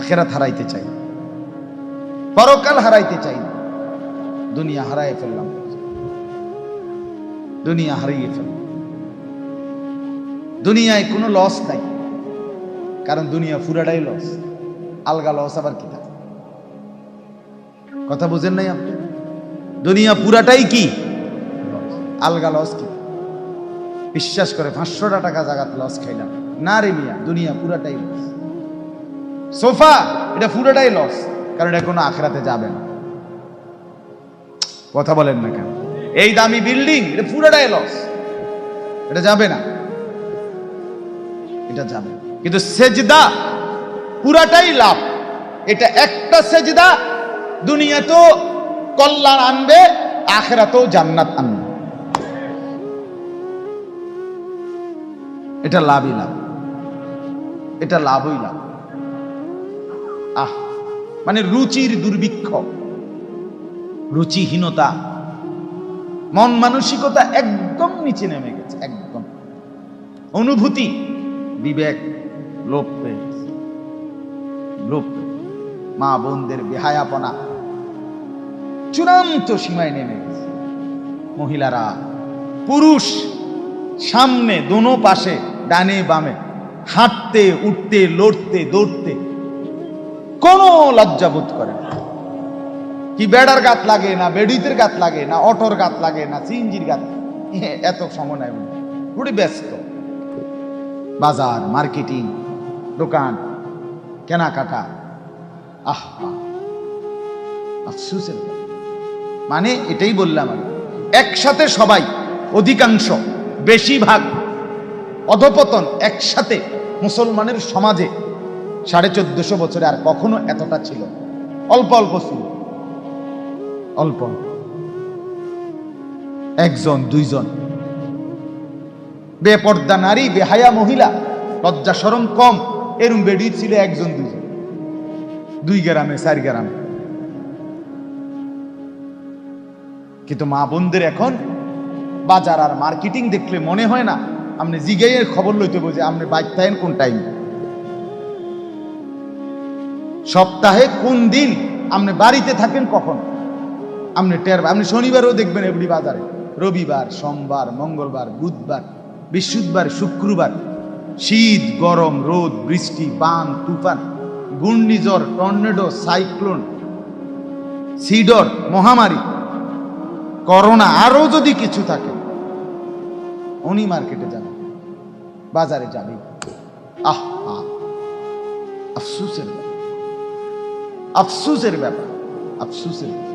আখেরাত হারাইতে চাই পরকাল হারাইতে চাই দুনিয়া হারাই ফেললাম। দুনিয়া হারিয়ে ফেললাম। দুনিয়ায় কোনো লস নাই। কারণ দুনিয়া পুরাটাই লস আলগা লস আবার কি থাকে কথা বুঝেন নাই আপনি? দুনিয়া পুরাটাই কি? আলগা লস কি? বিশ্বাস করে পাঁচশোটা টাকা জায়গাতে লস খাইলাম। না রে মিয়া, দুনিয়া পুরাটাই লস সোফা এটা পুরোটাই লস কারণ এটা কোনো আখরাতে যাবে না। কথা বলেন না কেন? এই দামি বিল্ডিং এটা পুরোটাই লস এটা যাবে না। এটা যাবে কিন্তু সেজদা, পুরাটাই লাভ। এটা একটা সেজদা, দুনিয়াতেও কল্যাণ আনবে, আখেরাতেও জান্নাত আনবে। এটা লাভই লাভ। এটা লাভই লাভ। আহ মানে রুচির দুর্ভিক্ষ, রুচিহীনতা, মন মানসিকতা একদম নিচে নেমে গেছে, একদম। অনুভূতি, বিবেক, লোপ পেয়ে। লোপ মা বোনদের বেহায়াপনা চূড়ান্ত সীমায় নেমে গেছে। মহিলারা, পুরুষ সামনে, দোনো পাশে, ডানে, বামে, হাঁটতে, উঠতে, লড়তে, দৌড়তে কোনো লজ্জাবোধ করে না। কি বেড়ার গাত লাগে, না বেডিতের গাত লাগে, না অটোর গাত লাগে, না সিএনজির গাত এত সময় নাই পুরো ব্যস্ত। বাজার, মার্কেটিং, দোকান, কেনাকাটা। আহ। আফসোসের। মানে এটাই বললাম আমি। একসাথে সবাই, অধিকাংশ, বেশিরভাগ অধপতন একসাথে মুসলমানের সমাজে সাড়ে চোদ্দশো বছরে আর কখনো এতটা ছিল। অল্প অল্প ছিল। অল্প। একজন, দুইজন। বেপর্দা নারী, বেহায়া মহিলা, লজ্জা সরম কম, এরম বেডি ছিল একজন, দুইজন। দুই গ্রামে, চার গ্রামে। কিন্তু মা বোনদের এখন বাজার আর মার্কেটিং দেখলে মনে হয় না আপনি জিগাইয়ের খবর লইতে বোঝে আপনি বাইক থাকেন কোন টাইম সপ্তাহে কোন দিন আপনি বাড়িতে থাকেন কখন? আপনি টের আপনি শনিবারও দেখবেন এগুলি বাজারে। রবিবার, সোমবার, মঙ্গলবার, বুধবার, বৃহস্পতিবার, শুক্রবার। শীত, গরম, রোদ, বৃষ্টি, বান, তুফান, ঘূর্ণিঝড়, টর্নেডো, সাইক্লোন, সিডর, মহামারী, করোনা আরও যদি কিছু থাকে, উনি মার্কেটে যাবে বাজারে যাবে আহ, আফসুসের ব্যাপার। আফসুসের ব্যাপার আফসুসের ব্যাপার।